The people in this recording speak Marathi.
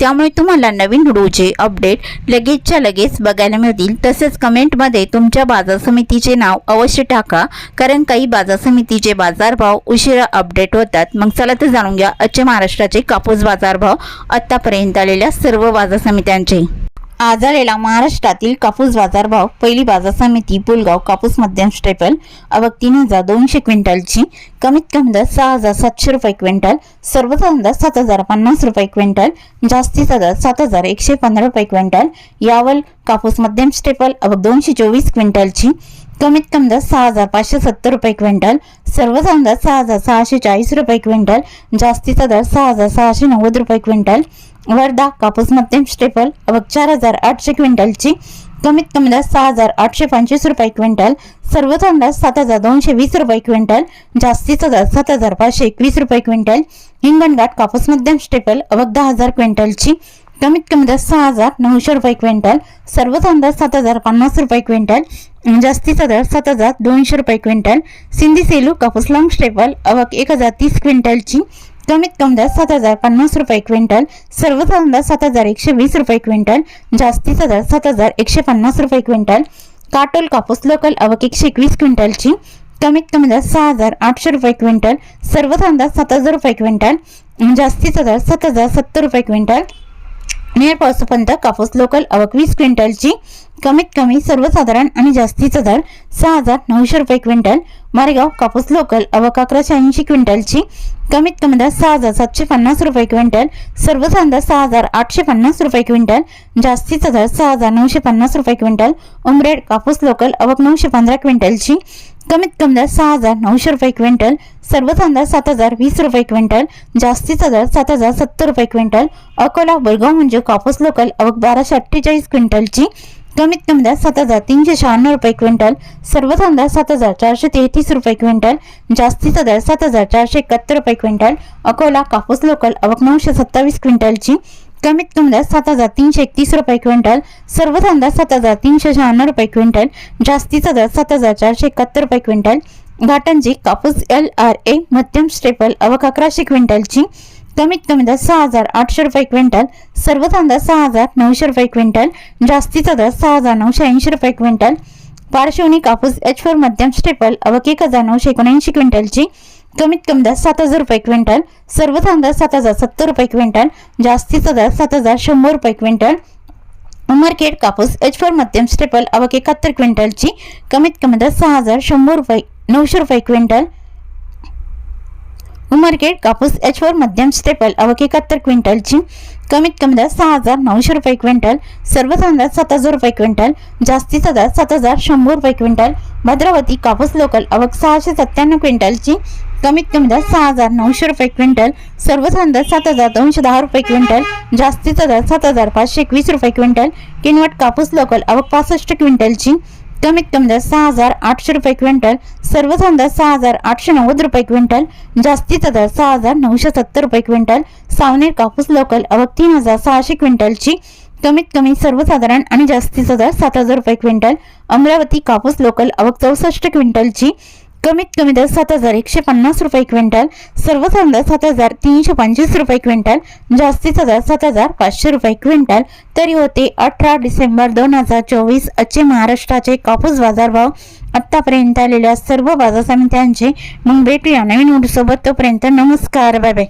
त्यामुळे तुम्हाला नवीन रूचे अपडेट लगेचच्या लगेच बघायला मिळतील. तसेच कमेंटमध्ये तुमच्या बाजार समितीचे नाव अवश्य टाका कारण काही बाजार समितीचे बाजारभाव उशिरा अपडेट होतात. मग चला तर जाणून घ्या आजचे महाराष्ट्राचे कापूस बाजारभाव आत्तापर्यंत आलेल्या सर्व बाजार समित्यांचे. आज महाराष्ट्रातील कापूस बाजारभाव पहिली बाजार समिती पुलगाव कापूस मध्यम स्टेपल अवघ तीन हजार दोनशे क्विंटलची कमीत कमी दर सहा हजार सातशे रुपये क्विंटल सर्वसाधारण दर सात हजार पन्नास रुपये क्विंटल जास्तीचा दर सात हजार एकशे पंधरा रुपये क्विंटल यावल कापूस मध्यम स्टेपल आवक दोनशे चोवीस क्विंटलची कमीत कमी दर सहा हजार पाचशे सत्तर रुपये क्विंटल सर्वसाधारण दर सहा हजार सहाशे चाळीस रुपये क्विंटल जास्तीचा दर सहा हजार सहाशे नव्वद रुपये क्विंटल वर्धा कापूस मध्यम स्टेपल अवघ चार हजार आठशे क्विंटलची कमीत कमी दर सहा हजार आठशे पंचवीस रुपये क्विंटल सर्वच अंदाज सात हजार दोनशे वीस रुपये क्विंटल जास्तीचा दर सात हजार पाचशे एकवीस रुपये क्विंटल हिंगणघाट कापूस मध्यम स्टेपल अवघ दहा हजार क्विंटलची कमीत कमी दर सहा हजार नऊशे रुपये क्विंटल सर्वच अंदाज सात हजार पन्नास रुपये क्विंटल जास्तीचा दर सात हजार दोनशे रुपये क्विंटल सिंधी सेलू कापूस लॉंग स्टेपल अवक एक हजार तीस क्विंटलची कमीत कमी दर सात हजार पन्नास रुपये क्विंटल सर्वसाधारण दर सात हजार एकशे वीस रुपये क्विंटल जास्तीचा दर सात हजार एकशे पन्नास रुपये क्विंटल काटोल कापूस लोकल अवक एकशे एकवीस क्विंटलची कमीत कमी दर सहा हजार आठशे रुपये क्विंटल सर्वसाधारण दर सात हजार रुपये क्विंटल जास्तीचा दर सात हजार सत्तर रुपये क्विंटल नियर पावसापर्यंत कापूस लोकल अवक वीस क्विंटलची कमीत कमी सर्वसाधारण आणि जास्तीचा दर सहा हजार नऊशे रुपये क्विंटल मारेगाव कापूस लोकल अवक अकराशे ऐंशी क्विंटलची कमीत कमी दर सहा हजार सातशे पन्नास रुपये क्विंटल सर्वसाधारण दर सहा हजार आठशे पन्नास रुपये क्विंटल जास्तीचा दर सहा हजार नऊशे पन्नास रुपये क्विंटल उमरेड कापूस लोकल अवक नऊशे पंधरा क्विंटलची कमीत कमी दर सहा हजार नऊशे रुपये क्विंटल सर्वसाधारण दर सात हजार वीस रुपये क्विंटल जास्तीचा दर सात हजार सत्तर रुपये क्विंटल अकोला बोरगाव म्हणजे कापूस लोकल अवक बाराशे अठ्ठेचाळीस क्विंटलची कमीत कमी दर सात हजार तीनशे शहाण्णव रुपये क्विंटल सर्वसाधारण दर सात हजार चारशे तेहतीस रुपये क्विंटल जास्तीचा दर सात हजार चारशे एकाहत्तर रुपये क्विंटल अकोला कापूस लोकल अवक नऊशे सत्तावीस क्विंटलची कमीत कमी दर सात हजार तीनशे एकतीस रुपये क्विंटल सर्वसाधारण दर सात हजार तीनशे शहाण्णव रुपये क्विंटल जास्तीचा दर सात हजार चारशे एकाहत्तर रुपये क्विंटल घाटंजी कापूस एल आर ए मध्यम स्टेपल अवक अकराशे क्विंटलची कमीत कमी दर सहा हजार आठशे रुपये क्विंटल सर्व दर सहा हजार नऊशे रुपये क्विंटल जास्तीचा दर सहा हजार नऊशे ऐंशी रुपये क्विंटल पार्श्वनी कापूस एच फोर मध्यम स्टेपल अवक एक हजार नऊशे एकोणऐंशी क्विंटलची कमीत कमी दर सात हजार रुपये क्विंटल सर्व दर सात हजार सत्तर रुपये क्विंटल जास्तीचा दर सात हजार शंभर रुपये क्विंटल उमरखेड कापूस एच फोर मध्यम स्टेपल अवक एकाहत्तर क्विंटलची कमीत कमी दर सहा हजार शंभर रुपये नऊशे रुपये क्विंटल उमरखेड कापूस एच फोर मध्यम स्टेपल अवक एकाहत्तर क्विंटलची कमीत कमी दर सहा हजार नऊशे रुपये क्विंटल सर्वसाधारण दर सात हजार रुपये क्विंटल जास्तीचा दर सात हजार शंभर रुपये क्विंटल भद्रावती कापूस लोकल अवक सहाशे सत्त्याण्णव क्विंटलची कमीत कमी दर सहा हजार नऊशे रुपये क्विंटल सर्वसाधारण दर सात हजार दोनशे दहा रुपये क्विंटल जास्तीचा दर सात हजार पाचशे एकवीस रुपये क्विंटल किनवट कापूस लोकल अवक पासष्ट क्विंटलची कमीत कमी दर सहा हजार आठशे रुपये क्विंटल सर्वसाधारण दर सहा हजार आठशे नव्वद रुपये क्विंटल जास्तीचा दर सहा हजार नऊशे सत्तर रुपये क्विंटल सावनेर कापूस लोकल अवघ तीन हजार सहाशे क्विंटलची कमीत कमी सर्वसाधारण आणि जास्तीचा दर सात हजार रुपये क्विंटल अमरावती कापूस लोकल अवघ चौसष्ट क्विंटलची कमीत कमी दर सात हजार एकशे पन्नास रुपये क्विंटल सर्वसाधारण दर सात हजार तीनशे पंचवीस रुपये क्विंटल जास्तीचा दर सात हजार पाचशे रुपये क्विंटल. तरी होते अठरा डिसेंबर दोन हजार चोवीस आजचे महाराष्ट्राचे कापूस बाजारभाव. आत्तापर्यंत आलेल्या सर्व बाजार समित्यांचे मग भेटूया नवीन सोबत तोपर्यंत नमस्कार बाय बाय.